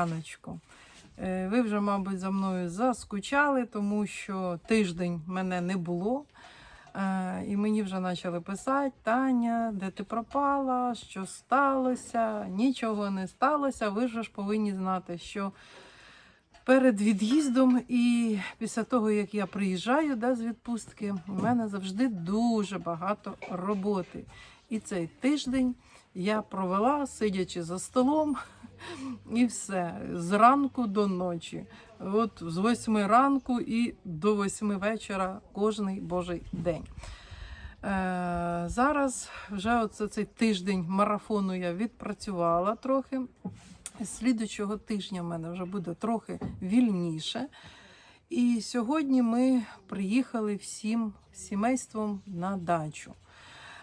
раночку. Е, Ви вже, мабуть, за мною заскучали, тому що тиждень мене не було. Е, І мені вже почали писати: Таня, де ти пропала? Що сталося? Нічого не сталося. Ви ж повинні знати, що перед від'їздом і після того, як я приїжджаю да, з відпустки, у мене завжди дуже багато роботи. І цей тиждень я провела, сидячи за столом, і все з ранку до ночі. От з 8 ранку і до 8 вечора кожний божий день. Е, зараз вже оце цей тиждень марафону я відпрацювала трохи. Слідучого тижня в мене вже буде трохи вільніше. І сьогодні ми приїхали всім сімейством на дачу.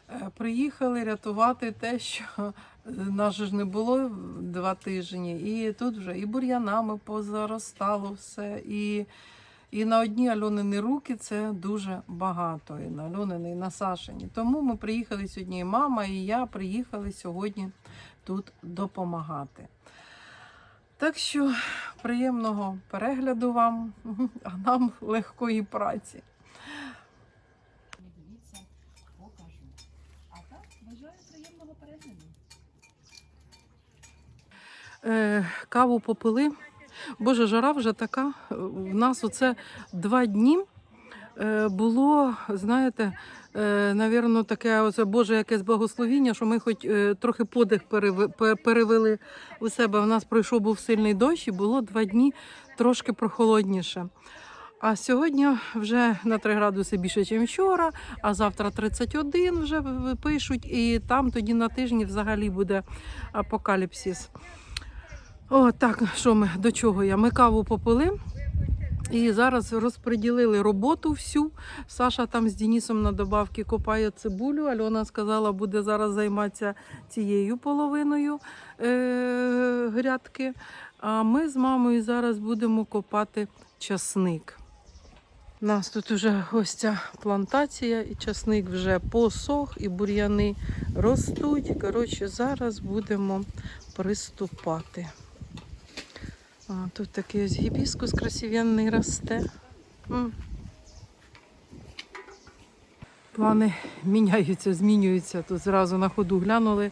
Е, Приїхали рятувати те, що е, нас ж не було два тижні, і тут вже і бур'янами позаростало все. І, і на одні Альонини руки це дуже багато. І на Альонини, і на Сашині. Тому ми приїхали сьогодні, і мама, і я приїхали сьогодні тут допомагати. Так що приємного перегляду вам, а нам легкої праці. Дивіться, покажу. А так, бажаю приємного перегляду. Е, каву попили. Боже, жара вже така. У нас оце два дні е, було, знаєте, е, навірно, таке оце Боже якесь благословіння, що ми хоч трохи подих перевели у себе. У нас пройшов був сильний дощ і було два дні трошки прохолодніше. А сьогодні вже на 3 градуси більше, ніж вчора, а завтра 31 вже пишуть, і там тоді на тижні взагалі буде апокаліпсис. О, так, що ми до чого я? Ми каву попили. І зараз розподілили роботу всю. Саша там з Денисом на добавки копає цибулю. Альона сказала, буде зараз займатися цією половиною е- грядки. А ми з мамою зараз будемо копати часник. У нас тут вже ця плантація, і часник вже посох, і бур'яни ростуть. Коротше, зараз будемо приступати. А, тут такий ось гібіскус красивенний росте. М. Плани міняються, змінюються. Тут зразу на ходу глянули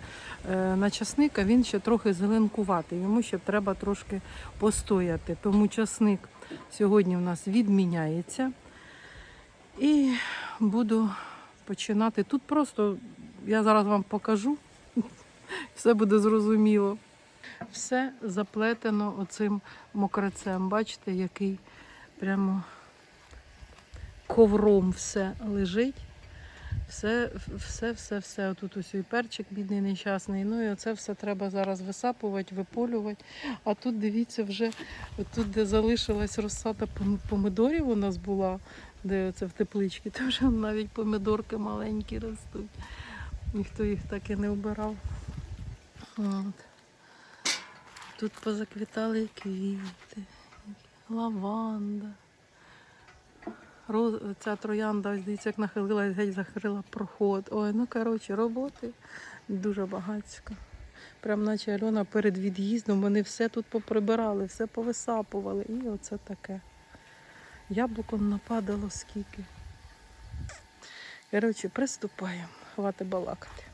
е, на часника, він ще трохи зеленкуватий, йому ще треба трошки постояти. Тому часник сьогодні у нас відміняється. І буду починати. Тут просто я зараз вам покажу, все буде зрозуміло. Все заплетено оцим мокрецем. Бачите, який прямо ковром все лежить. Все, все, все, все. Тут ось і перчик бідний нещасний. Ну і оце все треба зараз висапувати, виполювати. А тут дивіться, вже тут, де залишилась розсада помидорів у нас була, де це в тепличці, то вже навіть помидорки маленькі ростуть. Ніхто їх так і не вбирав. От. Тут позаквітали квіти, лаванда. Роз... Ця троянда, дивіться, як нахилилась, геть закрила проход. Ой, ну коротше, роботи дуже багатсько. Прям наче Альона перед від'їздом вони все тут поприбирали, все повисапували. І оце таке. Яблуком нападало скільки. Коротше, приступаємо. Хвати балакати.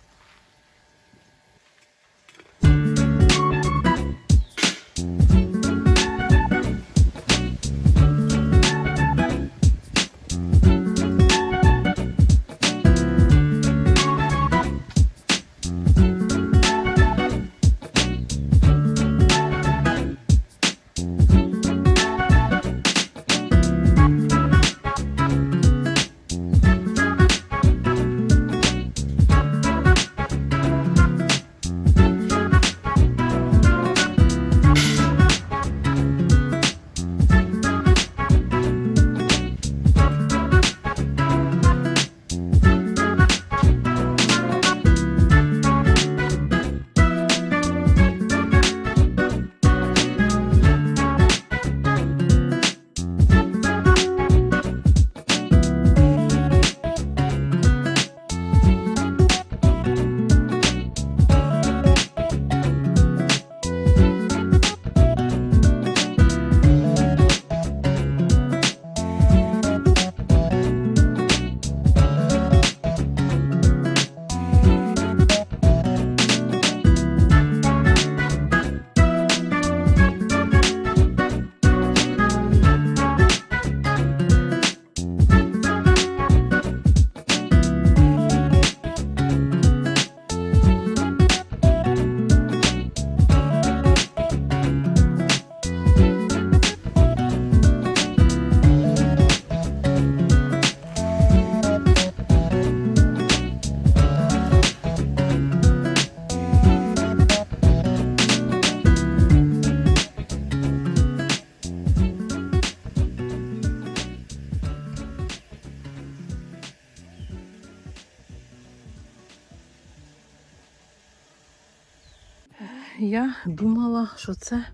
Що це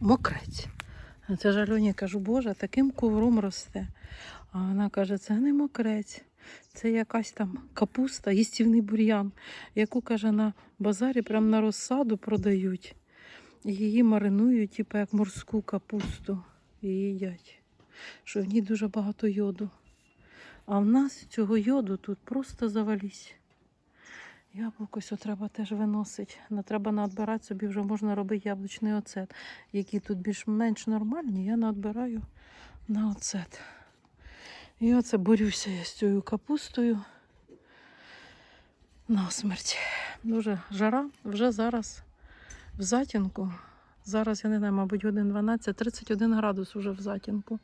мокрець. Це ж Альоні кажу, Боже, таким ковром росте. А вона каже, це не мокрець, це якась там капуста, їстівний бур'ян, яку каже на базарі прямо на розсаду продають. Її маринують, типу як морську капусту, і їдять. Що в ній дуже багато йоду. А в нас цього йоду тут просто завались. Яблуко сьо треба теж виносити. Не треба надбирати собі, вже можна робити яблучний оцет. Які тут більш-менш нормальні, я надбираю на оцет. І оце борюся я з цією капустою. На смерть. Дуже жара вже зараз в затінку. Зараз, я не знаю, мабуть, годин 12, 31 градус уже в затінку.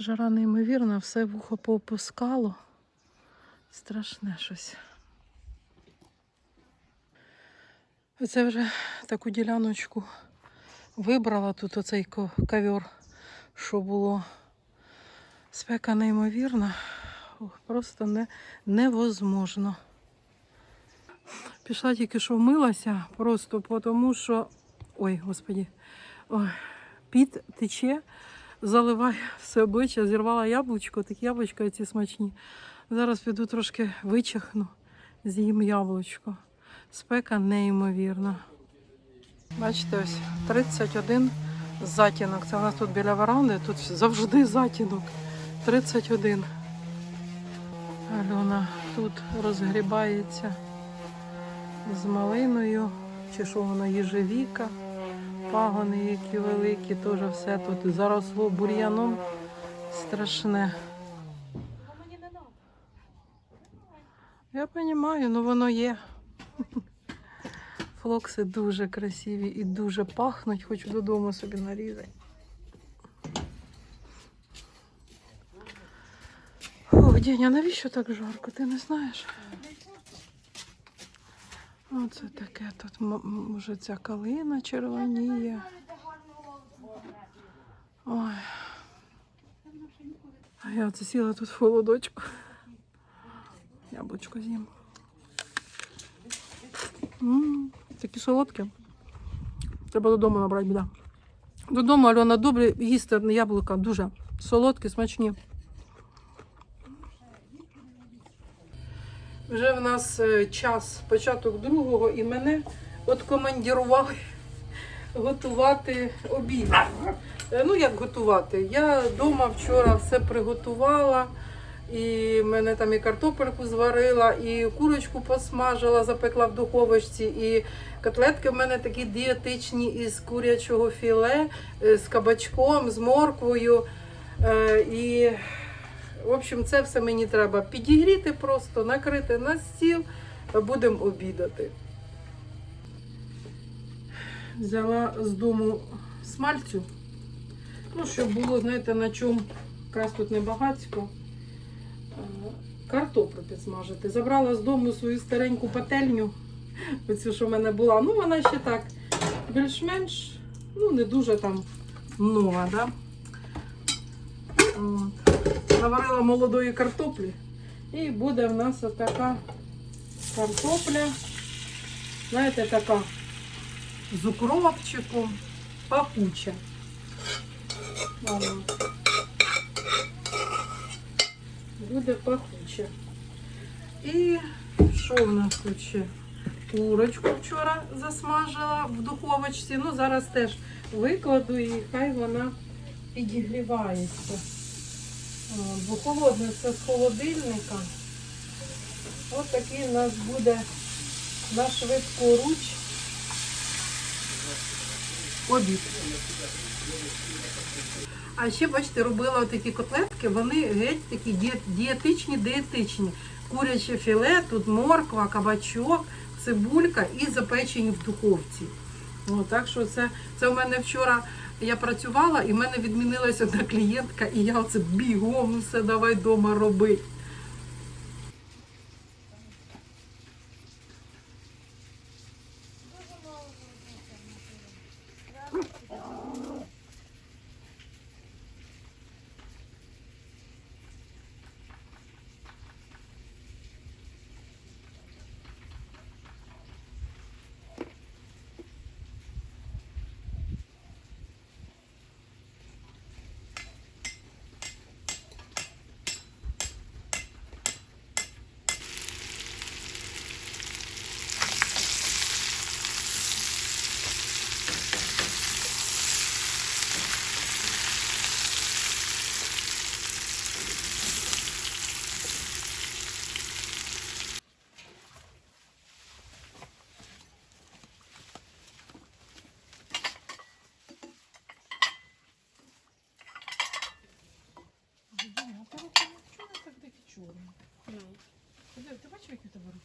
Жара неймовірна, все вухо поопускало. Страшне щось. Оце вже таку діляночку вибрала тут оцей ковер, що було. Спека неймовірна, просто не, невозможно. Пішла тільки що вмилася, просто тому що. Ой, господі, ой, піт тече, заливає все обличчя, зірвала яблучко, такі яблучка ці смачні. Зараз піду трошки вичихну, з'їм яблучко. Спека неймовірна. Бачите, ось 31 затінок. Це у нас тут біля веранди, тут завжди затінок. 31. Альона тут розгрібається з малиною, чи що воно їжевіка, пагони які великі, теж все тут заросло бур'яном страшне. Я розумію, ну воно є. Флокси дуже красиві і дуже пахнуть, хочу додому собі нарізати. Ох, Деня, навіщо так жарко? Ти не знаєш? Оце таке тут може ця калина червоніє. Ой. А я оце сіла тут в холодочку. Яблучко з'їм. Такі солодкі. Треба додому набрати, біда. Додому Альона добре їсти яблука, дуже солодкі, смачні. Вже в нас е, час, початок другого, і мене от командірували готувати обід. Е, Ну, як готувати? Я вдома вчора все приготувала. І мене там і картопельку зварила, і курочку посмажила, запекла в духовочці. І котлетки в мене такі дієтичні із курячого філе, е, з кабачком, з морквою. Е, І, в общем, це все мені треба підігріти просто, накрити на стіл, будемо обідати. Взяла з дому смальцю. Ну, щоб було, знаєте, на чому якраз тут небагацько. Картоплю підсмажити. Забрала з дому свою стареньку пательню, оцю, що в мене була. Ну, вона ще так більш-менш, ну, не дуже там нова, да? От. Наварила молодої картоплі. І буде в нас така картопля. Знаєте, така з укропчиком, пахуча. От. Буде пахуче. І що в нас тут? Курочку вчора засмажила в духовочці. Ну, зараз теж викладу і хай вона підігрівається. Бо холодне все з холодильника. Ось такий у нас буде на швидку руч обід. А ще, бачите, робила такі котлетки, вони геть такі дієтичні, дієтичні. Куряче філе, тут морква, кабачок, цибулька і запечені в духовці. О, так що це, це в мене вчора я працювала і в мене відмінилася одна клієнтка, і я оце бігом все давай вдома робити.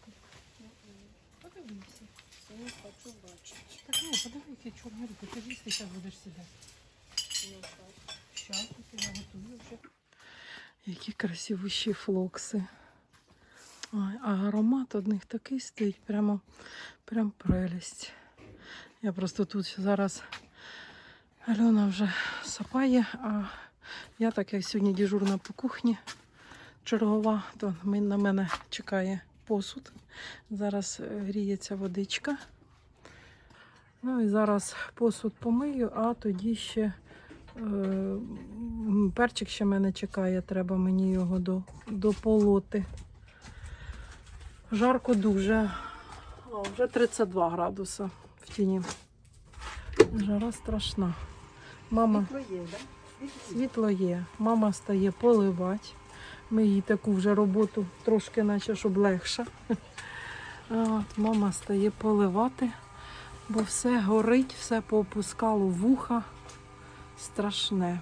В тебе. Не хочу бачити. Так ні, подиви, які чорні руки. Ти їсти зараз будеш сідати. Щас, я готую вже. Які красивущі флокси. А аромат одних такий стоїть, прямо прям прелість. Я просто тут зараз Альона вже сапає, а я так як сьогодні дежурна по кухні чергова, то на мене чекає посуд. Зараз е, гріється водичка. Ну і зараз посуд помию, а тоді ще е, перчик ще мене чекає, треба мені його до, дополоти. Жарко дуже. О, вже 32 градуса в тіні. Жара страшна. Мама Світло є, світло є. Мама стає поливати. Ми їй таку вже роботу трошки, наче щоб легша. От, мама стає поливати, бо все горить, все поопускало вуха. Страшне.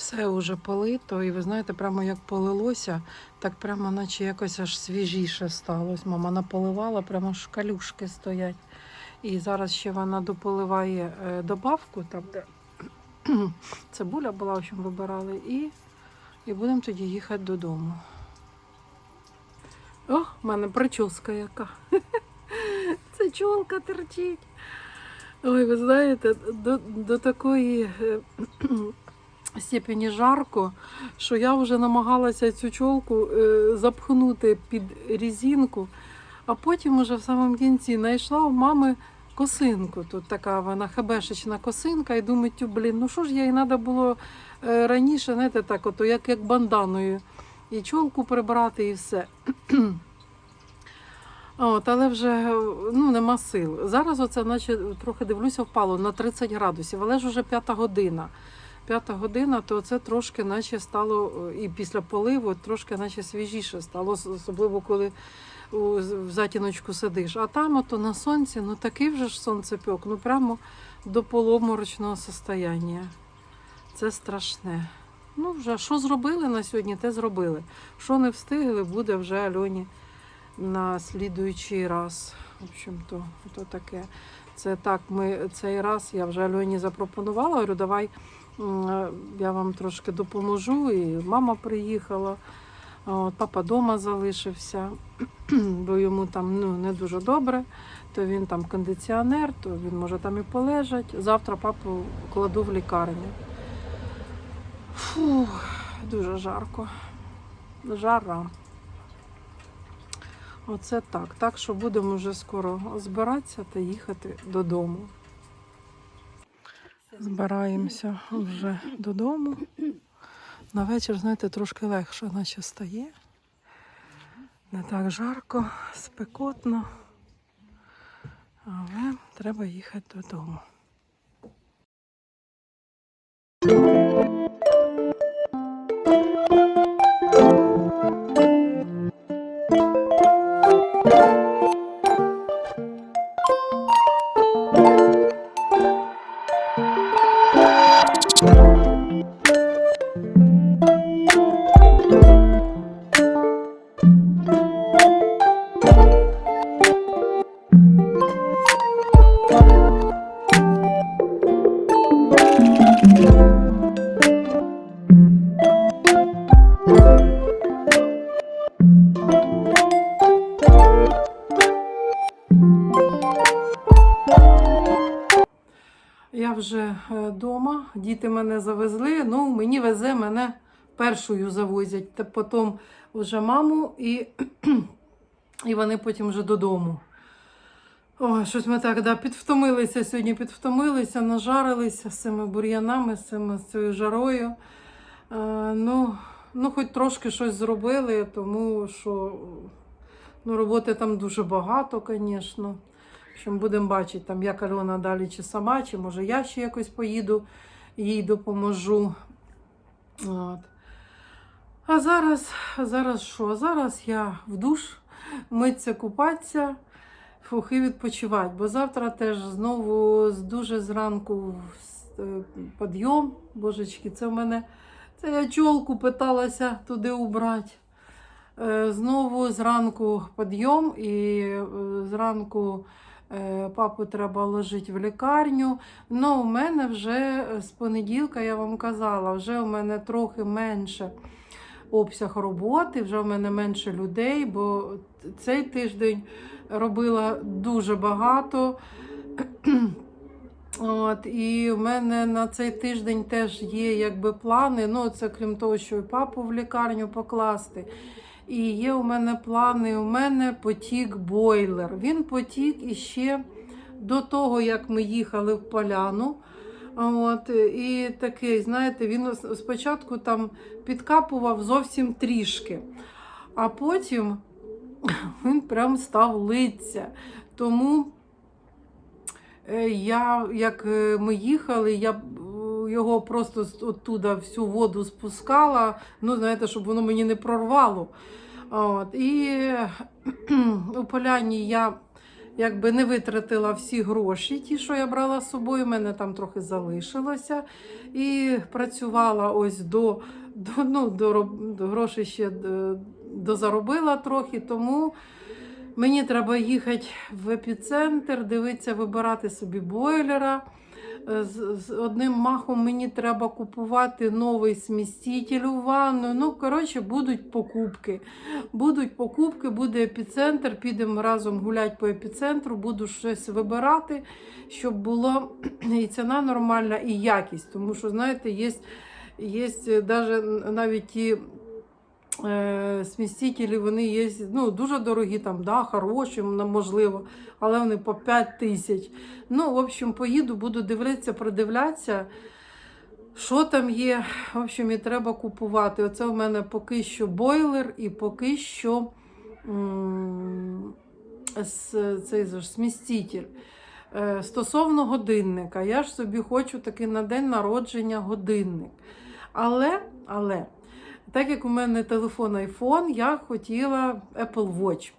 Все вже полито, і ви знаєте, прямо як полилося, так прямо наче якось аж свіжіше стало. Ось Мама наполивала, прямо ж калюшки стоять. І зараз ще вона дополиває е, добавку, там де цибуля була, в общем, вибирали, і, і будемо тоді їхати додому. О, в мене прическа яка. Це чолка терчить. Ой, ви знаєте, до, до такої е, степені жарко, що я вже намагалася цю чолку е, запхнути під різинку, а потім уже в самому кінці знайшла у мами косинку. Тут така вона хебешечна косинка, і думаю, блін, ну що ж їй треба було е, раніше, знаєте, так, ото, як, як банданою, і чолку прибрати, і все. От, але вже ну, нема сил. Зараз оце, наче трохи дивлюся, впало на 30 градусів, але ж вже п'ята година. П'ята година, то це трошки наче стало і після поливу трошки наче свіжіше стало, особливо коли в затіночку сидиш. А там ото на сонці, ну такий вже ж сонцепьок, ну прямо до полуобморочного состояння. Це страшне. Ну, вже що зробили на сьогодні, те зробили. Що не встигли, буде вже Альоні на слідуючий раз. В общем-то, то таке. Це так, ми цей раз я вже Альоні запропонувала. Говорю, давай я вам трошки допоможу. І мама приїхала. От, папа вдома залишився, бо йому там ну, не дуже добре. То він там кондиціонер, то він може там і полежать. Завтра папу кладу в лікарню. Фу, дуже жарко. жара. Оце так. Так що будемо вже скоро збиратися та їхати додому. Збираємося вже додому. На вечір, знаєте, трошки легше, наче стає. Не так жарко, спекотно. Але треба їхати додому. Завезли. Ну, мені везе мене першою завозять. Та потім вже маму і, і вони потім вже додому. Ой, щось ми так да, підвтомилися сьогодні, підвтомилися, нажарилися з цими бур'янами, з, цією жарою. Е, ну, ну, хоч трошки щось зробили, тому що ну, роботи там дуже багато, звісно. Що будемо бачити, там, як Альона далі, чи сама, чи може я ще якось поїду, їй допоможу. От. А зараз, зараз що? Зараз я в душ, митися, купатися, фух, і відпочивати. Бо завтра теж знову дуже зранку е, підйом. Божечки, це в мене. Це я чолку питалася туди убрати. Е, Знову зранку підйом і е, зранку папу треба ложити в лікарню. Ну, у мене вже з понеділка, я вам казала, вже у мене трохи менше обсяг роботи, вже в мене менше людей, бо цей тиждень робила дуже багато. От, і в мене на цей тиждень теж є якби плани. Ну, це крім того, що і папу в лікарню покласти. І є у мене плани. У мене потік бойлер. Він потік іще до того, як ми їхали в поляну. От, і такий, знаєте, він спочатку там підкапував зовсім трішки, а потім він прям став литься. Тому е, я, як е, ми їхали, я його просто оттуда всю воду спускала, ну, знаєте, щоб воно мені не прорвало. От, і у поляні я якби не витратила всі гроші, ті, що я брала з собою, мене там трохи залишилося. І працювала ось до, до, ну, до, до грошей ще дозаробила трохи, тому мені треба їхати в епіцентр, дивитися, вибирати собі бойлера. Е, З, з одним махом мені треба купувати новий сміститель у ванну. Ну, коротше, будуть покупки. Будуть покупки, буде епіцентр, підемо разом гуляти по епіцентру, буду щось вибирати, щоб було і ціна нормальна, і якість. Тому що, знаєте, є, є навіть ті е, смістителі, вони є ну, дуже дорогі, там, да, хороші, можливо, але вони по 5 тисяч. Ну, в общем, поїду, буду дивитися, придивлятися. Що там є? В общем, і треба купувати. Оце в мене поки що бойлер і поки що м, цей ж сміститель. Е, Стосовно годинника, я ж собі хочу таки на день народження годинник. Але, але, так як у мене телефон iPhone, я хотіла Apple Watch.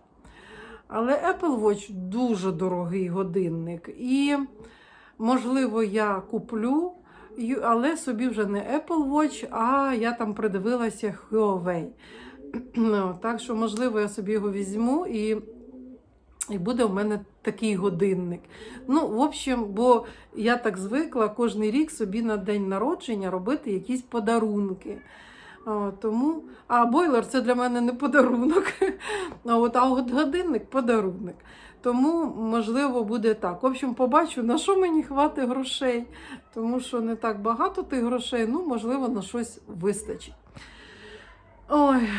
Але Apple Watch дуже дорогий годинник. І, можливо, я куплю, але собі вже не Apple Watch, а я там придивилася Huawei. Ну, Так що, можливо, я собі його візьму і, і буде в мене такий годинник. Ну, в общем, бо я так звикла кожен рік собі на день народження робити якісь подарунки. Тому, а бойлер це для мене не подарунок. А от, а от годинник подарунок. Тому, можливо, буде так. В общем, побачу, на що мені хватить грошей, тому що не так багато тих грошей, ну, можливо, на щось вистачить. Ой,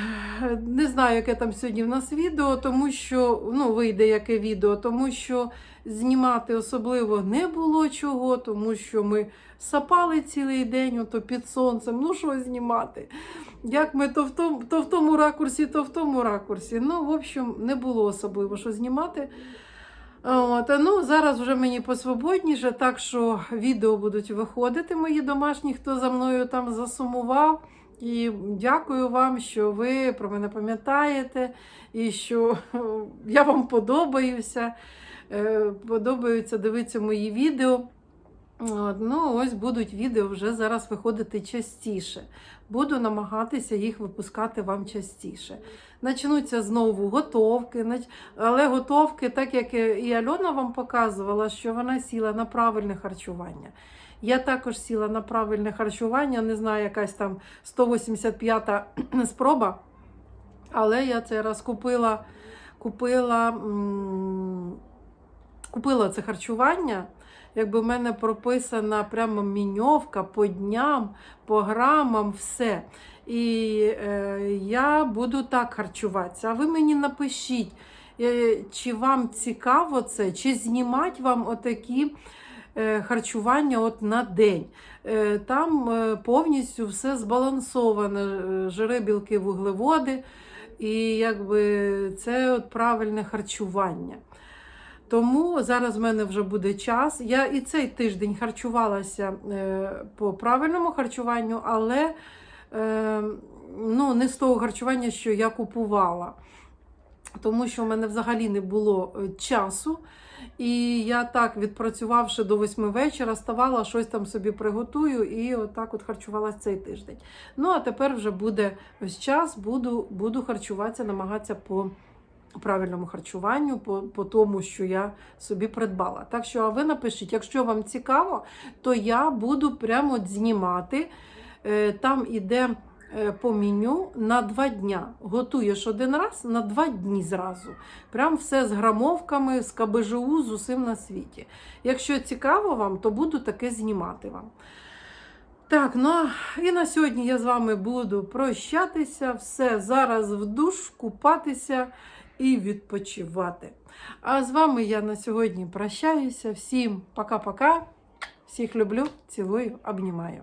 не знаю, яке там сьогодні в нас відео, тому що ну, вийде яке відео, тому що знімати особливо не було чого, тому що ми сапали цілий день ото під сонцем. Ну що знімати? Як ми то в тому, то в тому ракурсі, то в тому ракурсі. Ну, в общем, не було особливо що знімати. От, ну, зараз вже мені посвободніше, так що відео будуть виходити мої домашні, хто за мною там засумував. І дякую вам, що ви про мене пам'ятаєте і що я вам подобаюся. Е, Подобаються дивитися мої відео. Ну, ось будуть відео вже зараз виходити частіше. Буду намагатися їх випускати вам частіше. Начнуться знову готовки, але готовки, так як і Альона вам показувала, що вона сіла на правильне харчування. Я також сіла на правильне харчування, не знаю, якась там 185-та спроба. Але я цей раз купила, купила, купила це харчування. Якби в мене прописана прямо міньовка по дням, по грамам, все. І е, я буду так харчуватися. А ви мені напишіть, е, чи вам цікаво це, чи знімати вам отакі харчування от на день. Е, Там е, повністю все збалансоване, е, жири, білки, вуглеводи. І якби це от правильне харчування. Тому зараз в мене вже буде час. Я і цей тиждень харчувалася е, по правильному харчуванню, але е, ну, не з того харчування, що я купувала. Тому що в мене взагалі не було е, часу. І я так, відпрацювавши до восьми вечора, ставала, щось там собі приготую і отак от харчувалася цей тиждень. Ну, а тепер вже буде ось час, буду, буду харчуватися, намагатися по правильному харчуванню, по, по тому, що я собі придбала. Так що, а ви напишіть, якщо вам цікаво, то я буду прямо знімати. Е, Там іде по меню на два дня. Готуєш один раз на два дні зразу. Прям все з грамовками, з КБЖУ, з усім на світі. Якщо цікаво вам, то буду таке знімати вам. Так, ну і на сьогодні я з вами буду прощатися. Все, зараз в душ, купатися і відпочивати. А з вами я на сьогодні прощаюся. Всім пока-пока. Всіх люблю, цілую, обнімаю.